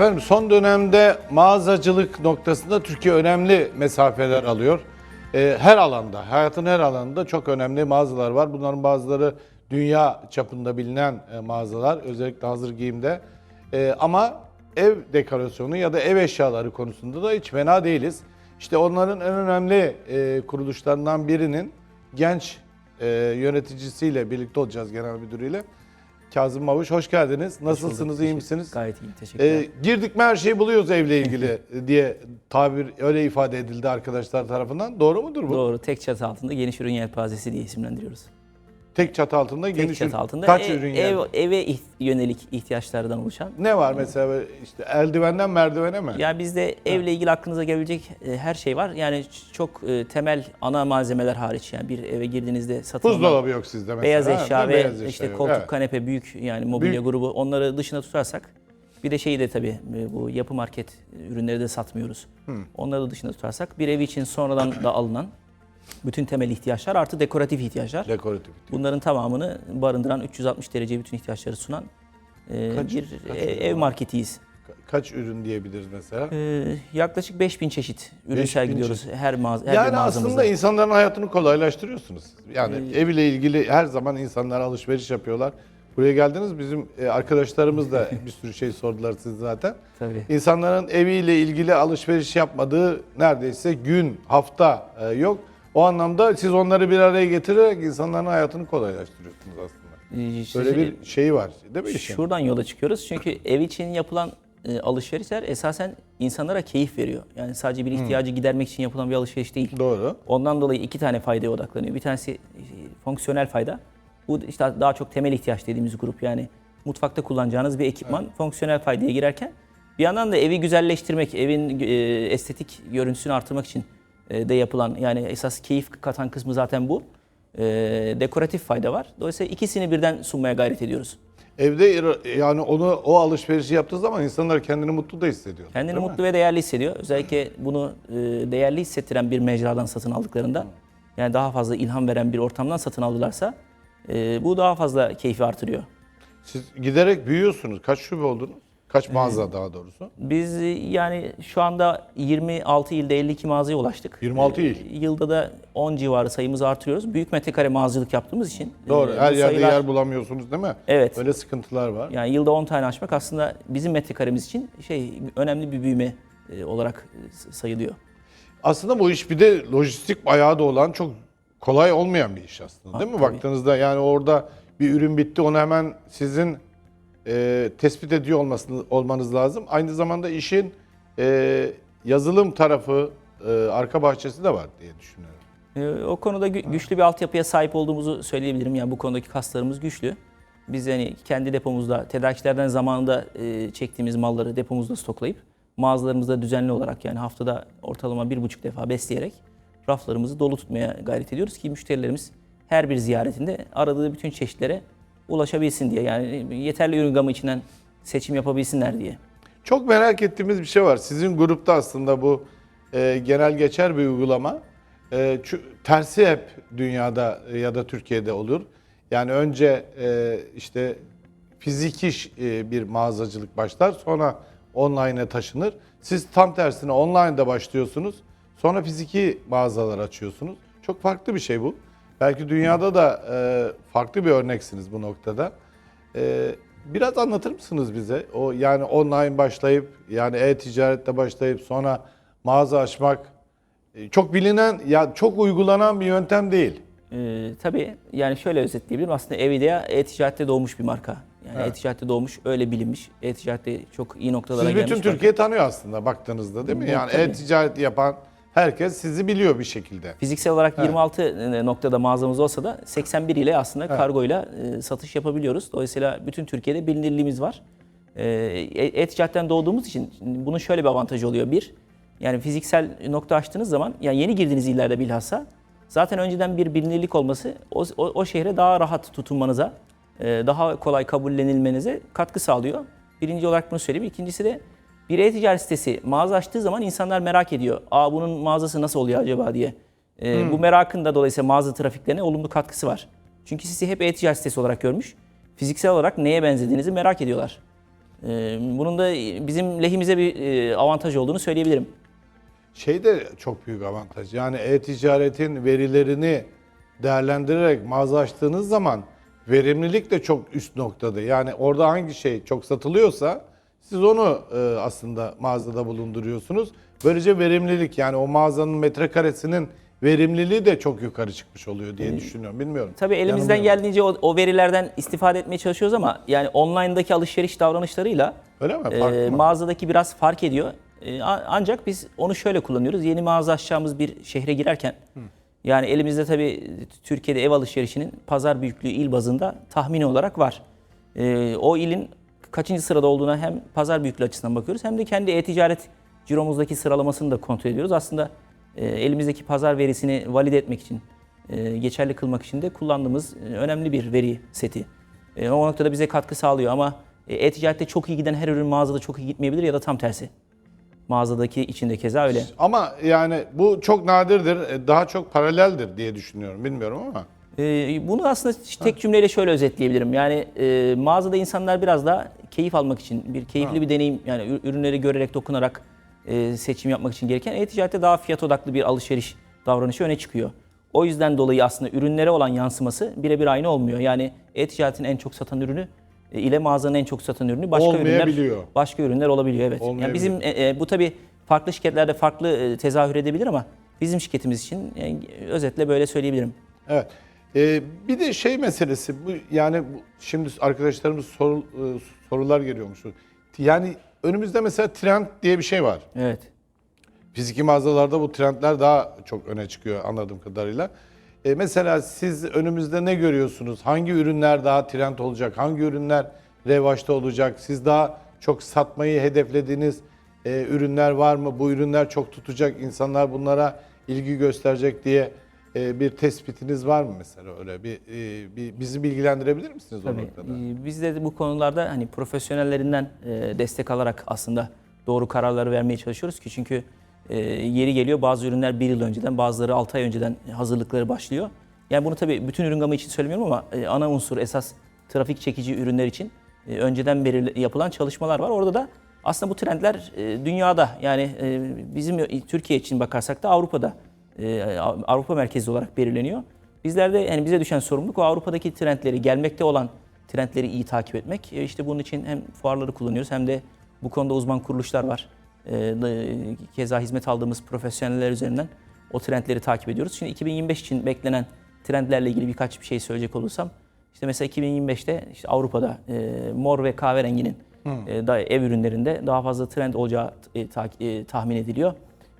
Efendim son dönemde mağazacılık noktasında Türkiye önemli mesafeler alıyor. Ee, her alanda, hayatın her alanında çok önemli mağazalar var. Bunların bazıları dünya çapında bilinen e, mağazalar, özellikle hazır giyimde. Ee, ama ev dekorasyonu ya da ev eşyaları konusunda da hiç fena değiliz. İşte onların en önemli e, kuruluşlarından birinin genç e, yöneticisiyle birlikte olacağız genel müdürüyle. Kazım Mavuş hoş geldiniz. Nasılsınız, iyi misiniz? Gayet iyi, teşekkürler. Ee, girdik mi her şeyi buluyoruz evle ilgili diye tabir öyle ifade edildi arkadaşlar tarafından. Doğru mudur bu? Doğru, tek çatı altında geniş ürün yelpazesi diye isimlendiriyoruz. Tek çatı altında Tek geniş çatı altında kaç ev- ürün ev, yer? eve iht- yönelik ihtiyaçlardan oluşan. Ne var mesela işte eldivenden merdivene mi? Ya bizde evle ilgili aklınıza gelebilecek e, her şey var. Yani ç- çok e, temel ana malzemeler hariç yani bir eve girdiğinizde satılan Buzdolabı yok sizde mesela. beyaz ha? eşya ve Beyaz eşya işte yok, koltuk, evet. kanepe, büyük yani mobilya Büyük. grubu onları dışına tutarsak bir de şeyi de tabii e, bu yapı market ürünleri de satmıyoruz. Onları da dışına tutarsak bir ev için sonradan da alınan bütün temel ihtiyaçlar artı dekoratif ihtiyaçlar. Dekoratif. Bunların tamamını barındıran 360 derece bütün ihtiyaçları sunan e, Kaç- bir kaç e- ev marketiyiz. Kaç ürün diyebiliriz mesela? E, yaklaşık 5000 çeşit ürün 5000 sergiliyoruz her, mağaza, her bir yani mağazamızda. aslında insanların hayatını kolaylaştırıyorsunuz. Yani Ee, ev ile ilgili her zaman insanlar alışveriş yapıyorlar. Buraya geldiniz bizim e, arkadaşlarımız da bir sürü şey sordular siz zaten. Tabii. İnsanların eviyle ilgili alışveriş yapmadığı neredeyse gün, hafta e, yok. O anlamda siz onları bir araya getirerek insanların hayatını kolaylaştırıyorsunuz aslında. E, Böyle size- bir şey var değil mi işin? Şuradan yola çıkıyoruz. Çünkü ev için yapılan e, alışverişler esasen insanlara keyif veriyor. Yani sadece bir ihtiyacı gidermek için yapılan bir alışveriş değil. Doğru. Ondan dolayı iki tane faydaya odaklanıyor. Bir tanesi e, fonksiyonel fayda. Bu işte daha çok temel ihtiyaç dediğimiz grup. Yani mutfakta kullanacağınız bir ekipman fonksiyonel faydaya girerken bir yandan da evi güzelleştirmek, evin e, estetik görüntüsünü artırmak için de yapılan yani esas keyif katan kısmı zaten bu. E, dekoratif fayda var. Dolayısıyla ikisini birden sunmaya gayret ediyoruz. Evde ir- yani onu o alışverişi yaptığı zaman insanlar kendini mutlu da hissediyor. Kendini değil mi? mutlu ve değerli hissediyor. Özellikle bunu e, değerli hissettiren bir mecradan satın aldıklarında, yani daha fazla ilham veren bir ortamdan satın aldılarsa e, bu daha fazla keyfi artırıyor. Siz giderek büyüyorsunuz. Kaç şube oldunuz? Kaç mağaza daha doğrusu? Biz e, yani şu anda 26 ilde 52 mağazaya ulaştık. 26 il. E, Yılda da 10 civarı sayımızı artırıyoruz. Büyük metrekare mağazacılık yaptığımız için. Doğru. e, Her bu yerde sayılar- yer bulamıyorsunuz değil mi? Evet. Öyle sıkıntılar var. Yani yılda 10 tane açmak aslında bizim metrekaremiz için şey önemli bir büyüme e, olarak sayılıyor. Aslında bu iş bir de lojistik ayağı da olan çok kolay olmayan bir iş aslında değil mi? tabii. Baktığınızda yani orada bir ürün bitti onu hemen sizin e, tespit ediyor olmasını, olmanız lazım. Aynı zamanda işin e, yazılım tarafı, e, arka bahçesi de var diye düşünüyorum. Ee, O konuda gü- güçlü bir altyapıya sahip olduğumuzu söyleyebilirim. Yani bu konudaki kaslarımız güçlü. Biz yani kendi depomuzda, tedarikçilerden zamanında e, çektiğimiz malları depomuzda stoklayıp mağazalarımızda düzenli olarak yani haftada ortalama bir buçuk defa besleyerek raflarımızı dolu tutmaya gayret ediyoruz ki müşterilerimiz her bir ziyaretinde aradığı bütün çeşitlere ulaşabilsin diye. Yani yeterli ürün gamı içinden seçim yapabilsinler diye. Çok merak ettiğimiz bir şey var. Sizin grupta aslında bu e, genel geçer bir uygulama. E, tersi hep dünyada e, ya da Türkiye'de olur. Yani önce e, işte fiziki e, bir mağazacılık başlar, sonra online'e taşınır. Siz tam tersine online'da başlıyorsunuz, sonra fiziki mağazalar açıyorsunuz. Çok farklı bir şey bu. Belki dünyada da e, farklı bir örneksiniz bu noktada. Ee, biraz anlatır mısınız bize? O yani online başlayıp yani e-ticarette başlayıp sonra mağaza açmak e, çok bilinen ya çok uygulanan bir yöntem değil. Ee, tabii yani şöyle özetleyebilirim. Aslında Evidea e-ticarette doğmuş bir marka. Yani Evet. e-ticarette doğmuş, öyle bilinmiş. E-ticarette çok iyi noktalara Siz gelmiş. bütün marka. Türkiye tanıyor aslında baktığınızda değil mi? Bu Yani e-ticaret yapan herkes sizi biliyor bir şekilde. Fiziksel olarak Evet. 26 noktada mağazamız olsa da 81 ile aslında kargoyla e, satış yapabiliyoruz. Dolayısıyla bütün Türkiye'de bilinirliğimiz var. E, E- e-ticaretten doğduğumuz için bunun şöyle bir avantajı oluyor. Bir, yani fiziksel nokta açtığınız zaman, yani yeni girdiğiniz illerde bilhassa zaten önceden bir bilinirlik olması o, o, o şehre daha rahat tutunmanıza, e, daha kolay kabullenilmenize katkı sağlıyor. Birinci olarak bunu söyleyeyim. İkincisi de bir e-ticaret sitesi mağaza açtığı zaman insanlar merak ediyor. Aa bunun mağazası nasıl oluyor acaba diye. Ee, Bu merakın da dolayısıyla mağaza trafiklerine olumlu katkısı var. Çünkü sizi hep e-ticaret sitesi olarak görmüş. Fiziksel olarak neye benzediğinizi merak ediyorlar. E, bunun da bizim lehimize bir e, avantaj olduğunu söyleyebilirim. Şey de çok büyük avantaj. Yani e-ticaretin verilerini değerlendirerek mağaza açtığınız zaman verimlilik de çok üst noktada. Yani orada hangi şey çok satılıyorsa siz onu e, aslında mağazada bulunduruyorsunuz. Böylece verimlilik yani o mağazanın metrekaresinin verimliliği de çok yukarı çıkmış oluyor diye düşünüyorum. Bilmiyorum. Tabii elimizden Yanılmıyorum. geldiğince o, o verilerden istifade etmeye çalışıyoruz ama yani online'daki alışveriş davranışlarıyla Öyle mi? e, mı? mağazadaki biraz fark ediyor. E, a- ancak biz onu şöyle kullanıyoruz. Yeni mağaza açacağımız bir şehre girerken yani elimizde tabii Türkiye'de ev alışverişinin pazar büyüklüğü il bazında tahmini olarak var. E, o ilin kaçıncı sırada olduğuna hem pazar büyüklüğü açısından bakıyoruz hem de kendi e-ticaret ciromuzdaki sıralamasını da kontrol ediyoruz. Aslında e, elimizdeki pazar verisini valide etmek için, e, geçerli kılmak için de kullandığımız e, önemli bir veri seti. E, o noktada bize katkı sağlıyor ama e, e-ticarette çok iyi giden her ürün mağazada çok iyi gitmeyebilir ya da tam tersi. Mağazadaki içinde keza öyle. Ama yani bu çok nadirdir. e, Daha çok paraleldir diye düşünüyorum. Bilmiyorum ama. Ee, bunu aslında tek cümleyle şöyle özetleyebilirim. Yani e, mağazada insanlar biraz daha keyif almak için, bir keyifli bir deneyim, yani ür- ürünleri görerek, dokunarak e, seçim yapmak için gereken e-ticarette daha fiyat odaklı bir alışveriş davranışı öne çıkıyor. O yüzden dolayı aslında ürünlere olan yansıması birebir aynı olmuyor. Yani e-ticaretin en çok satan ürünü e, ile mağazanın en çok satan ürünü başka ürünler başka ürünler olabiliyor evet. Yani bizim e, e, bu tabii farklı şirketlerde farklı tezahür edebilir ama bizim şirketimiz için yani, özetle böyle söyleyebilirim. Evet. Ee, bir de şey meselesi bu yani bu, şimdi arkadaşlarımız soru, e, sorular geliyormuş. Yani önümüzde mesela trend diye bir şey var. Evet. Fiziki mağazalarda bu trendler daha çok öne çıkıyor anladığım kadarıyla. E, mesela siz önümüzde ne görüyorsunuz? Hangi ürünler daha trend olacak? Hangi ürünler revaçta olacak? Siz daha çok satmayı hedeflediğiniz e, ürünler var mı? Bu ürünler çok tutacak, insanlar bunlara ilgi gösterecek diye e, bir tespitiniz var mı mesela öyle bir, e, bir bizi bilgilendirebilir misiniz o Tabii. noktada? Ee, Biz de bu konularda hani profesyonellerinden e, destek alarak aslında doğru kararları vermeye çalışıyoruz ki çünkü e, yeri geliyor bazı ürünler bir yıl önceden bazıları 6 ay önceden hazırlıkları başlıyor. Yani bunu tabii bütün ürün gamı için söylemiyorum ama e, ana unsur esas trafik çekici ürünler için e, önceden beri yapılan çalışmalar var. Orada da aslında bu trendler e, dünyada yani e, bizim Türkiye için bakarsak da Avrupa'da Avrupa merkezli olarak belirleniyor. Bizlerde yani bize düşen sorumluluk o Avrupa'daki trendleri, gelmekte olan trendleri iyi takip etmek. E, İşte bunun için hem fuarları kullanıyoruz hem de bu konuda uzman kuruluşlar var. E, Keza hizmet aldığımız profesyoneller üzerinden o trendleri takip ediyoruz. Şimdi 2025 için beklenen trendlerle ilgili birkaç bir şey söyleyecek olursam, işte mesela 2025'te işte Avrupa'da e, mor ve kahverenginin e, da, ev ürünlerinde daha fazla trend olacağı e, ta- e, tahmin ediliyor.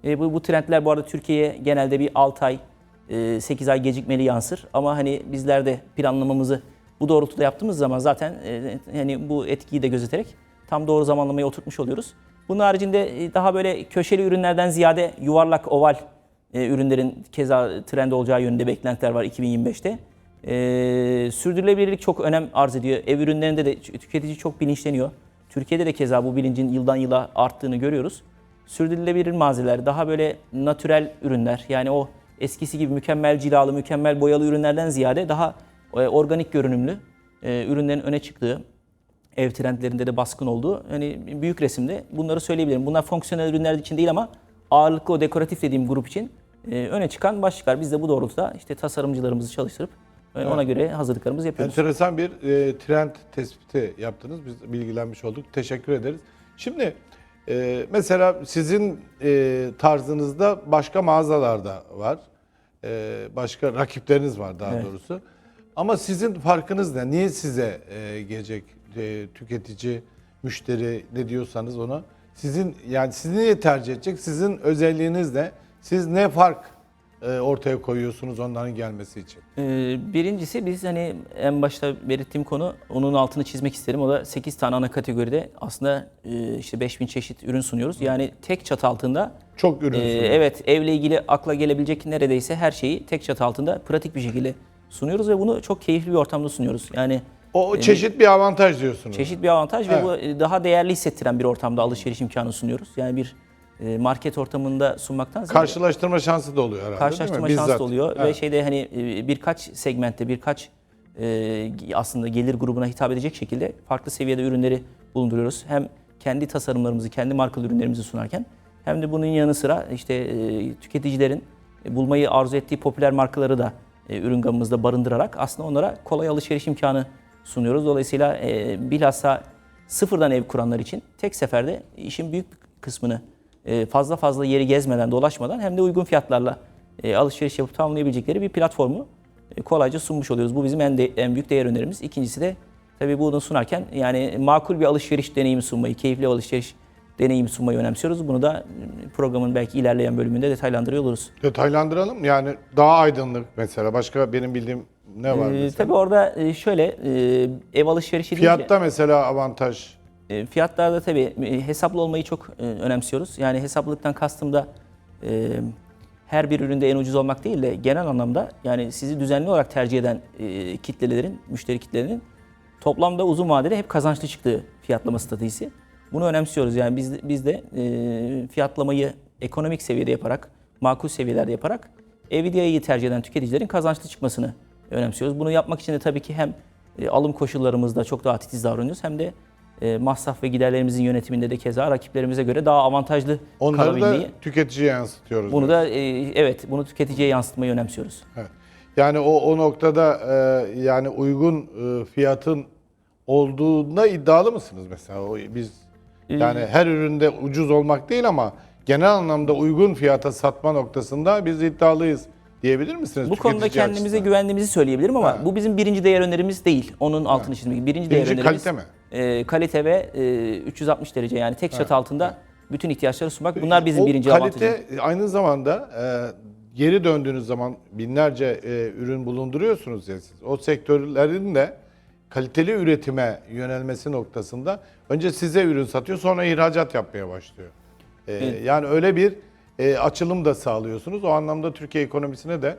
E, bu, bu trendler bu arada Türkiye'ye genelde bir 6 ay, e, 8 ay gecikmeli yansır. Ama hani bizler de planlamamızı bu doğrultuda yaptığımız zaman zaten e, hani bu etkiyi de gözeterek tam doğru zamanlamayı oturtmuş oluyoruz. Bunun haricinde e, daha böyle köşeli ürünlerden ziyade yuvarlak, oval e, ürünlerin keza trend olacağı yönünde beklentiler var 2025'te. E, sürdürülebilirlik çok önem arz ediyor. Ev ürünlerinde de tüketici çok bilinçleniyor. Türkiye'de de keza bu bilincin yıldan yıla arttığını görüyoruz. Sürdürülebilir malzemeler, daha böyle natürel ürünler yani o eskisi gibi mükemmel cilalı, mükemmel boyalı ürünlerden ziyade daha e, organik görünümlü e, ürünlerin öne çıktığı, ev trendlerinde de baskın olduğu hani büyük resimde bunları söyleyebilirim. Bunlar fonksiyonel ürünler için değil ama ağırlıklı o dekoratif dediğim grup için e, öne çıkan başlıklar. Biz de bu doğrultuda işte tasarımcılarımızı çalıştırıp e, ona göre hazırlıklarımızı yapıyoruz. Enteresan bir e, trend tespiti yaptınız. Biz bilgilenmiş olduk. Teşekkür ederiz. Şimdi e, mesela sizin e, tarzınızda başka mağazalarda var. E, başka rakipleriniz var daha Evet. doğrusu. Ama sizin farkınız ne? Niye size e, gelecek e, tüketici, müşteri ne diyorsanız ona? Sizin yani sizi niye tercih edecek? Sizin özelliğiniz ne? Siz ne fark ortaya koyuyorsunuz onların gelmesi için? Ee, Birincisi biz hani en başta belirttiğim konu onun altını çizmek isterim. O da 8 tane ana kategoride aslında e, işte 5000 çeşit ürün sunuyoruz. Yani tek çatı altında Çok ürün e, sunuyor. evet evle ilgili akla gelebilecek neredeyse her şeyi tek çatı altında pratik bir şekilde sunuyoruz ve bunu çok keyifli bir ortamda sunuyoruz. Yani O çeşit bir avantaj diyorsunuz. çeşit bir avantaj ve bu e, daha değerli hissettiren bir ortamda alışveriş imkanı sunuyoruz. Yani bir e, market ortamında sunmaktan ziyade- Karşılaştırma şansı da oluyor herhalde karşılaştırma değil mi? şansı da oluyor ve Evet. şeyde hani e, birkaç segmentte birkaç e, aslında gelir grubuna hitap edecek şekilde farklı seviyede ürünleri bulunduruyoruz. Hem kendi tasarımlarımızı, kendi markalı ürünlerimizi sunarken hem de bunun yanı sıra işte e, tüketicilerin e, bulmayı arzu ettiği popüler markaları da e, ürün gamımızda barındırarak aslında onlara kolay alışveriş imkanı sunuyoruz. Dolayısıyla e, bilhassa sıfırdan ev kuranlar için tek seferde işin büyük bir kısmını e, fazla fazla yeri gezmeden, dolaşmadan hem de uygun fiyatlarla e, alışveriş yapıp tamamlayabilecekleri bir platformu e, kolayca sunmuş oluyoruz. Bu bizim en, de- en büyük değer önerimiz. İkincisi de tabii bunu sunarken yani makul bir alışveriş deneyimi sunmayı, keyifli alışveriş deneyimi sunmayı önemsiyoruz. Bunu da e, programın belki ilerleyen bölümünde detaylandırıyor oluruz. Detaylandıralım. Yani daha aydınlık mesela. Başka benim bildiğim ne var Ee, mesela? tabii orada e, şöyle e, ev alışverişi deyince- Fiyatta mesela avantaj. E, Fiyatlarda tabii e, hesaplı olmayı çok e, önemsiyoruz. Yani hesaplılıktan kastım da her bir üründe en ucuz olmak değil de genel anlamda yani sizi düzenli olarak tercih eden kitlelerin, müşteri kitlelerinin toplamda uzun vadede hep kazançlı çıktığı fiyatlama stratejisi. Bunu önemsiyoruz. Yani biz, biz de fiyatlamayı ekonomik seviyede yaparak, makul seviyelerde yaparak Nvidia'yı tercih eden tüketicilerin kazançlı çıkmasını önemsiyoruz. Bunu yapmak için de tabii ki hem alım koşullarımızda çok daha titiz davranıyoruz hem de e, masraf ve giderlerimizin yönetiminde de keza rakiplerimize göre daha avantajlı Onları da tüketiciye yansıtıyoruz. Bunu da e, evet bunu tüketiciye yansıtmayı önemsiyoruz. Evet. Yani o o noktada e, yani uygun e, fiyatın olduğuna iddialı mısınız mesela? O, biz yani her üründe ucuz olmak değil ama genel anlamda uygun fiyata satma noktasında biz iddialıyız diyebilir misiniz? Bu konuda tüketici kendimize açısından? güvendiğimizi söyleyebilirim ama Ha. bu bizim birinci değer önerimiz değil. Onun altını çizmek. Birinci, değer Birinci önerimiz kalite mi? E, kalite ve e, 360 derece yani tek çatı altında bütün ihtiyaçları sunmak. Bunlar bizim o birinci kalite avantajımız. aynı zamanda e, geri döndüğünüz zaman binlerce e, ürün bulunduruyorsunuz ya siz. O sektörlerin de kaliteli üretime yönelmesi noktasında önce size ürün satıyor sonra ihracat yapmaya başlıyor. E, Yani öyle bir e, açılım da sağlıyorsunuz. O anlamda Türkiye ekonomisine de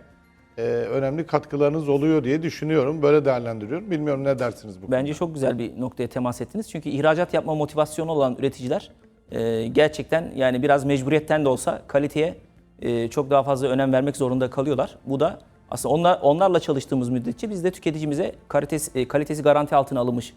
e, önemli katkılarınız oluyor diye düşünüyorum. Böyle değerlendiriyorum. Bilmiyorum ne dersiniz bu Bence çok güzel bir noktaya temas ettiniz. Çünkü ihracat yapma motivasyonu olan üreticiler e, gerçekten yani biraz mecburiyetten de olsa kaliteye e, çok daha fazla önem vermek zorunda kalıyorlar. Bu da aslında onlar, onlarla çalıştığımız müddetçe biz de tüketicimize kalitesi, e, kalitesi garanti altına alınmış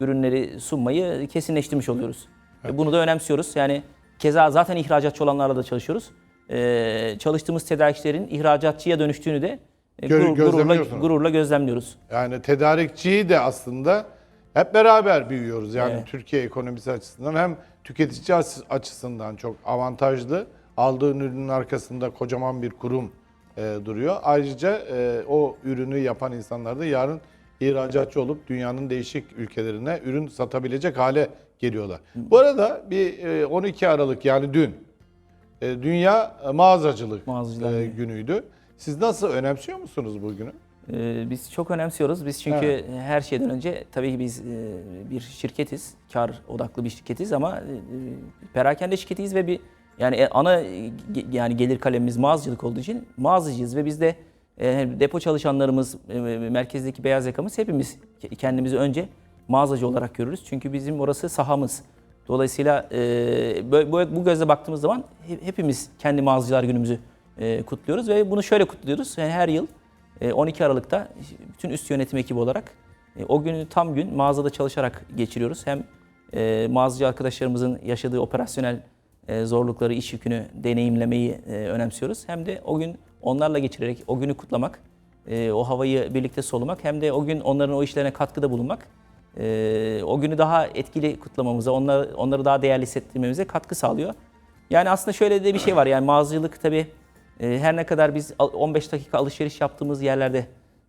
ürünleri sunmayı kesinleştirmiş oluyoruz. E, Bunu da önemsiyoruz. Yani keza zaten ihracatçı olanlarla da çalışıyoruz. E, çalıştığımız tedarikçilerin ihracatçıya dönüştüğünü de e, Gör- gurur- gururla, gururla gözlemliyoruz. Yani tedarikçiyi de aslında hep beraber büyüyoruz. Yani Evet. Türkiye ekonomisi açısından hem tüketici açı- açısından çok avantajlı. Aldığın ürünün arkasında kocaman bir kurum e, duruyor. Ayrıca e, o ürünü yapan insanlar da yarın ihracatçı olup dünyanın değişik ülkelerine ürün satabilecek hale geliyorlar. Bu arada bir e, 12 Aralık yani dün e, Dünya Mağazacılık Mağazacılar e, Günü. günüydü. Siz nasıl önemsiyor musunuz bu günü? Ee, Biz çok önemsiyoruz. Biz çünkü her şeyden önce tabii ki biz e, bir şirketiz. Kar odaklı bir şirketiz ama e, perakende şirketiyiz ve bir yani e, ana e, ge- yani gelir kalemimiz mağazacılık olduğu için mağazacıyız ve biz de e, depo çalışanlarımız, e, merkezdeki beyaz yakamız hepimiz ke- kendimizi önce mağazacı olarak görürüz. Çünkü bizim orası sahamız. Dolayısıyla e, bu, bu gözle baktığımız zaman he- hepimiz kendi mağazacılar günümüzü e, kutluyoruz ve bunu şöyle kutluyoruz. Yani her yıl e, 12 Aralık'ta bütün üst yönetim ekibi olarak e, o günü tam gün mağazada çalışarak geçiriyoruz. Hem e, mağazacı arkadaşlarımızın yaşadığı operasyonel e, zorlukları, iş yükünü deneyimlemeyi e, önemsiyoruz. Hem de o gün onlarla geçirerek o günü kutlamak, e, o havayı birlikte solumak hem de o gün onların o işlerine katkıda bulunmak e, o günü daha etkili kutlamamıza, onlar, onları daha değerli hissettirmemize katkı sağlıyor. Yani aslında şöyle de bir şey var yani mağazacılık tabii e, her ne kadar biz al- 15 dakika alışveriş yaptığımız yerlerde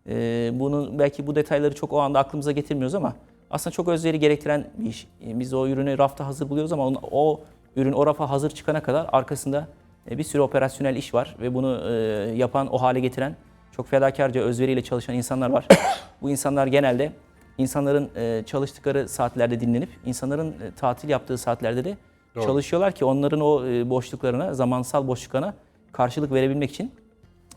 e, bunun belki bu detayları çok o anda aklımıza getirmiyoruz ama aslında çok özveri gerektiren bir iş. E, Biz o ürünü rafta hazır buluyoruz ama onu- o ürün o rafa hazır çıkana kadar arkasında e, bir sürü operasyonel iş var ve bunu e, yapan, o hale getiren çok fedakarca özveriyle çalışan insanlar var. bu insanlar genelde insanların e, çalıştıkları saatlerde dinlenip insanların e, tatil yaptığı saatlerde de Doğru. çalışıyorlar ki onların o e, boşluklarına, zamansal boşluklarına karşılık verebilmek için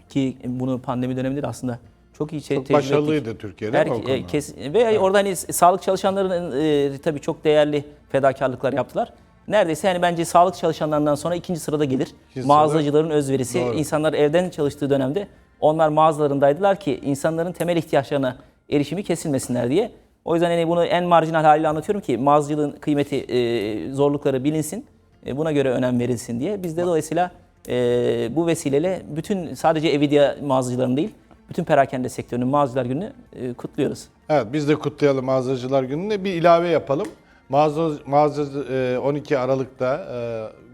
ki bunu pandemi döneminde de aslında çok iyi te- Çok ettik. başarılıydı Türkiye değil mi o Her- konuda? e, kes, ve orada hani sağlık çalışanların e, tabii çok değerli fedakarlıklar yaptılar. Neredeyse yani bence sağlık çalışanlarından sonra ikinci sırada gelir. sırada- Mağazacıların özverisi, Doğru. insanlar evden çalıştığı dönemde onlar mağazalarındaydılar ki insanların temel ihtiyaçlarına erişimi kesilmesinler diye. O yüzden hani bunu en marjinal haliyle anlatıyorum ki mağazacılığın kıymeti, e, zorlukları bilinsin. e, buna göre önem verilsin diye. Biz de dolayısıyla e, bu vesileyle bütün sadece Evidia mağazacıların değil, bütün perakende sektörünün mağazacılar gününü e, kutluyoruz. Evet biz de kutlayalım Mağazacılar Günü'nde bir ilave yapalım. Mağaza, mağaza e, 12 Aralık'ta e,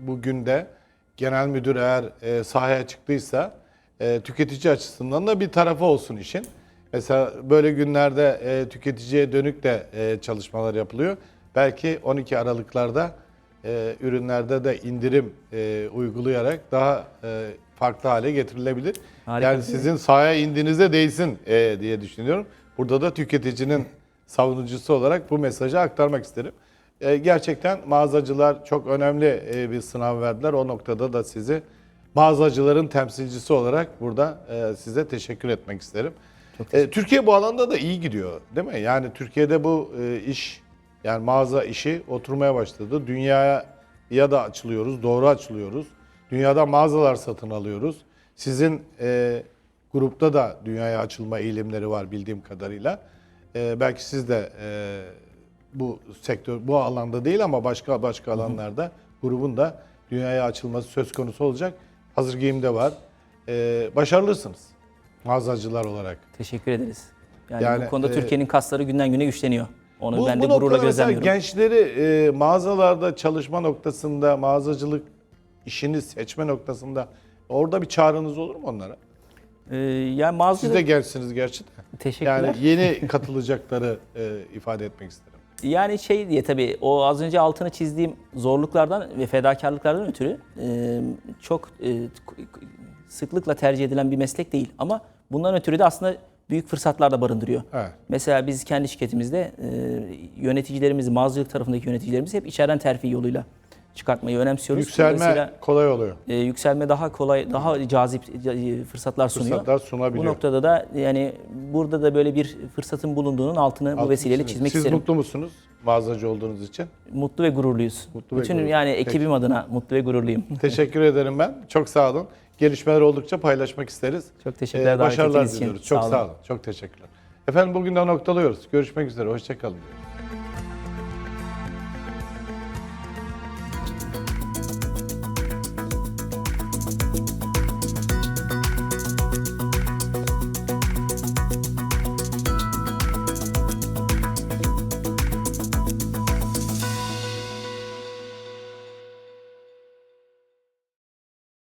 bu günde genel müdür eğer e, sahaya çıktıysa e, tüketici açısından da bir tarafı olsun işin. Mesela böyle günlerde e, tüketiciye dönük de e, çalışmalar yapılıyor. Belki 12 Aralıklarda e, ürünlerde de indirim e, uygulayarak daha e, farklı hale getirilebilir. Harika. Yani sizin sahaya indiğinizde değsin e, diye düşünüyorum. Burada da tüketicinin savunucusu olarak bu mesajı aktarmak isterim. E, gerçekten mağazacılar çok önemli e, bir sınav verdiler. O noktada da sizi mağazacıların temsilcisi olarak burada e, size teşekkür etmek isterim. E, Türkiye bu alanda da iyi gidiyor değil mi? Yani Türkiye'de bu e, iş yani mağaza işi oturmaya başladı. Dünyaya ya da açılıyoruz, doğru açılıyoruz. Dünyada mağazalar satın alıyoruz. Sizin e, grupta da dünyaya açılma eğilimleri var bildiğim kadarıyla. E, belki siz de e, bu sektör, bu alanda değil ama başka başka alanlarda grubun da dünyaya açılması söz konusu olacak. Hazır giyimde var. E, başarılısınız mağazacılar olarak. Teşekkür ederiz. Yani, Yani, bu konuda e, Türkiye'nin kasları günden güne güçleniyor. Onu ben de noktada gururla mesela gözlemliyorum. gençleri e, mağazalarda çalışma noktasında, mağazacılık işini seçme noktasında orada bir çağrınız olur mu onlara? Ee, yani Siz mağazacılık... de gençsiniz gerçi de. Teşekkürler. Yani yeni katılacakları e, ifade etmek isterim. Yani şey diye tabii o az önce altını çizdiğim zorluklardan ve fedakarlıklardan ötürü e, çok e, sıklıkla tercih edilen bir meslek değil. Ama bundan ötürü de aslında büyük fırsatlar da barındırıyor. Evet. Mesela biz kendi şirketimizde e, yöneticilerimizi, mağazacılık tarafındaki yöneticilerimizi hep içeriden terfi yoluyla çıkartmayı önemsiyoruz. Yükselme kolay oluyor. e, yükselme daha kolay, daha cazip e, fırsatlar sunuyor. Fırsatlar sunabiliyor. Bu noktada da yani burada da böyle bir fırsatın bulunduğunun altını bu Altını vesileyle çizmek Siz isterim. mutlu musunuz mağazacı olduğunuz için? Mutlu ve gururluyuz. Mutlu ve Bütün gururlu. yani Peki. ekibim adına mutlu ve gururluyum. Teşekkür ederim ben. Çok sağ olun. Gelişmeler oldukça paylaşmak isteriz. Çok teşekkürler Ee, Başarılar için. diliyoruz. Çok Sağ sağ olun. olun. Çok teşekkürler. Efendim bugün de noktalıyoruz. Görüşmek üzere. Hoşçakalın.